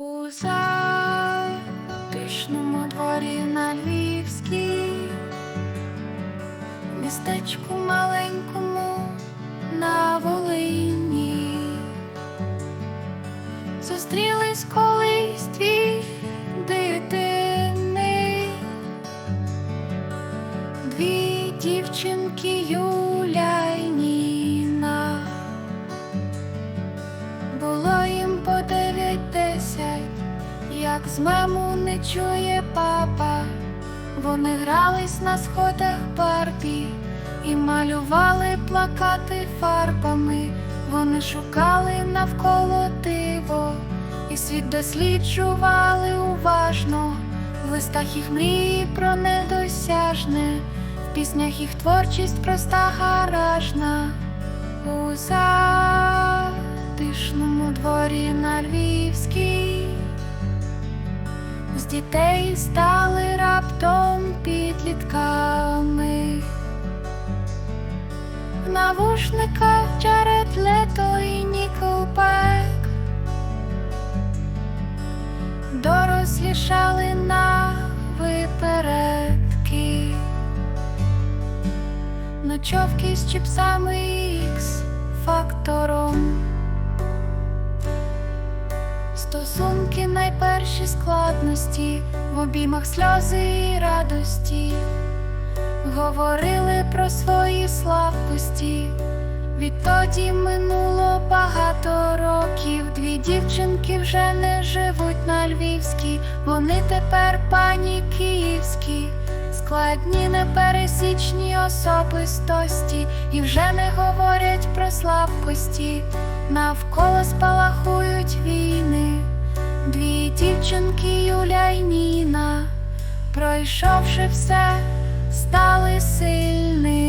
У затишному дворі на Львівській, містечку маленькому на Волині, зустрілись колись дві дитини, дві дівчинки як з маму не чує папа. Вони грались на сходах Барбі і малювали плакати фарбами. Вони шукали навколо диво, і світ досліджували уважно. В листах їх мрії про недосяжне, в піснях їх творчість проста гаражна. У затишному дворі на Львівській дітей стали раптом підлітками. В навушниках Джаред Лето і Ніколбек дорослішали на випередки. Ночовки з чіпсами найперші складності, в обіймах сльози і радості, говорили про свої слабкості. Відтоді минуло багато років. Дві дівчинки вже не живуть на Львівській, вони тепер пані київські, складні непересічні особистості, і вже не говорять про слабкості. Навколо спалахують війни, дві дівчинки Юля й Ніна, пройшовши все, стали сильними.